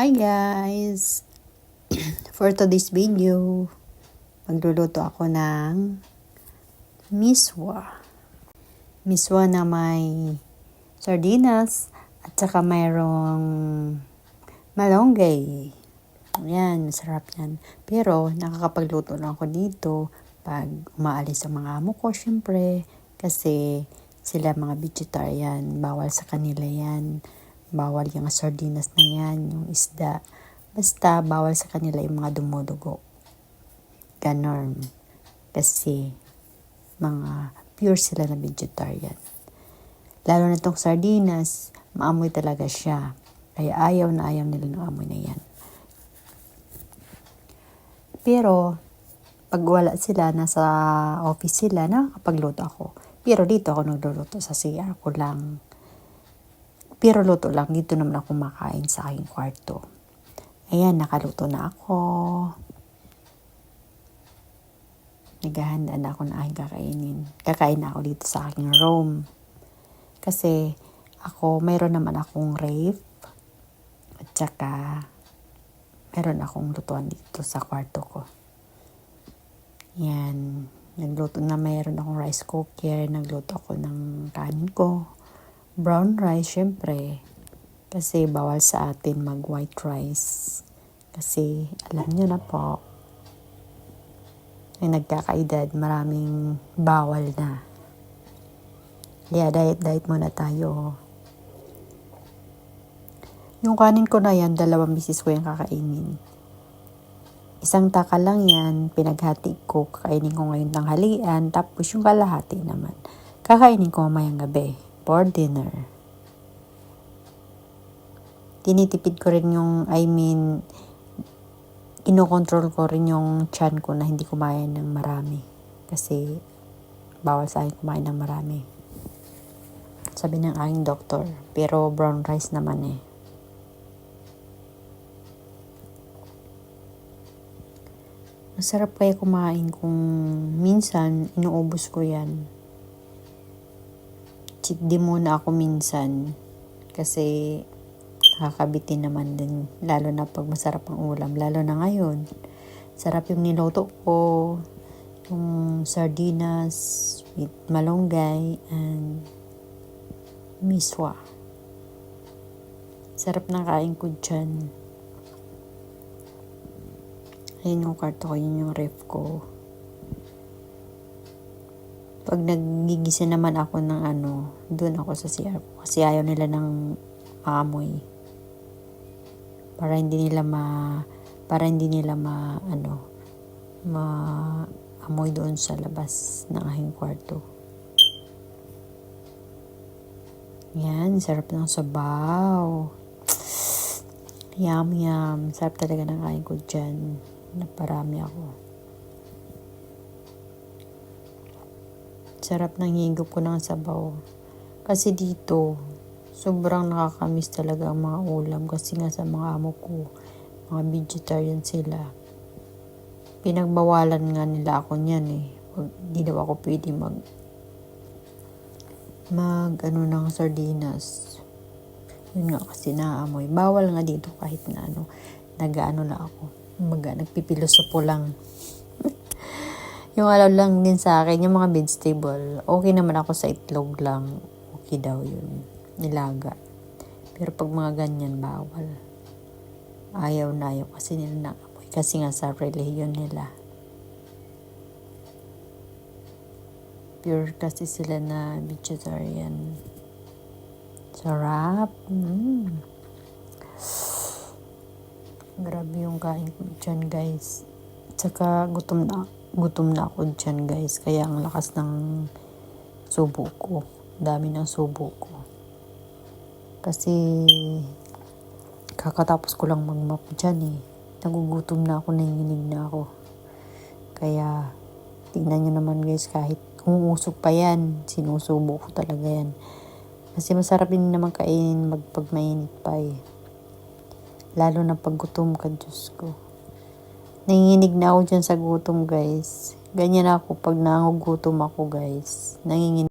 Hi guys! For today's video, magluluto ako ng miswa. Miswa na may sardinas at saka mayroong malunggay. Ayan, masarap yan. Pero nakakapagluto lang ako dito pag umaalis ang mga amo ko, syempre. Kasi sila mga vegetarian, bawal sa kanila yan bawal yung sardinas na yan, yung isda. Basta bawal sa kanila yung mga dumudugo. Ganon. Kasi mga pure sila na vegetarian. Lalo na itong sardinas, maamoy talaga siya. Kaya ayaw na ayaw nila ng amoy na yan. Pero, pag wala sila, nasa office sila, nakakapagluto ako. Pero dito ako nagluluto sa CR ko lang pero luto lang, dito naman ako makain sa aking kwarto. Ayan, nakaluto na ako. Naghahanda na ako na aking kakainin. Kakain na ako dito sa aking room. Kasi ako, mayroon naman akong rave. At saka, mayroon akong lutuan dito sa kwarto ko. Yan. Nagluto na mayroon akong rice cooker. Nagluto ako ng kanin ko brown rice, syempre, kasi bawal sa atin mag white rice. Kasi alam nyo na po, ay nagkakaedad, maraming bawal na. Kaya diet-diet muna tayo. Yung kanin ko na yan, dalawang bisis ko yung kakainin. Isang taka lang yan, pinaghati ko, kakainin ko ngayon tanghalian, tapos yung kalahati naman, kakainin ko mamayang gabi for dinner. Tinitipid ko rin yung, I mean, inokontrol ko rin yung chan ko na hindi kumain ng marami. Kasi, bawal sa akin kumain ng marami. Sabi ng aking doktor. Pero brown rice naman eh. Masarap kaya kumain kung minsan inuubos ko yan cheat di muna ako minsan. Kasi nakakabitin naman din lalo na pag masarap ang ulam lalo na ngayon. Sarap yung niloto ko yung sardinas with malunggay and miswa. Sarap ng kain ko dyan. Ayun yung karto ko yun yung ref ko pag nagigisa naman ako ng ano, doon ako sa CR ko. Kasi ayaw nila ng maamoy. Para hindi nila ma para hindi nila ma ano ma amoy doon sa labas ng aking kwarto. Yan, sarap ng sabaw. Yum, yum. Sarap talaga ng kain ko dyan. Naparami ako. Sarap ng higop ko ng sabaw. Kasi dito, sobrang nakakamiss talaga ang mga ulam kasi nga sa mga amo ko, mga vegetarian sila. Pinagbawalan nga nila ako niyan eh. Hindi daw ako pwede mag mag ano ng sardinas. Yun nga kasi naamoy. Bawal nga dito kahit na ano, nag-ano na ako. Mag, nagpipilosopo lang. Yung alaw lang din sa akin, yung mga vegetable, okay naman ako sa itlog lang. Okay daw yun. Nilaga. Pero pag mga ganyan, bawal. Ayaw na ayaw kasi nila na amoy. Kasi nga sa religion nila. Pure kasi sila na vegetarian. Sarap. Mm. Grabe yung kain ko dyan guys. Tsaka gutom na gutom na ako dyan guys. Kaya ang lakas ng subo ko. Dami ng subo ko. Kasi kakatapos ko lang magmap dyan eh. Nagugutom na ako, nanginginig na ako. Kaya tingnan nyo naman guys kahit umuusok pa yan, sinusubo ko talaga yan. Kasi masarap din naman kainin magpag mainit pa eh. Lalo na pag gutom ka, Diyos ko. Nanginginig na ako dyan sa gutom guys. Ganyan ako pag nangugutom ako guys. Nanginginig.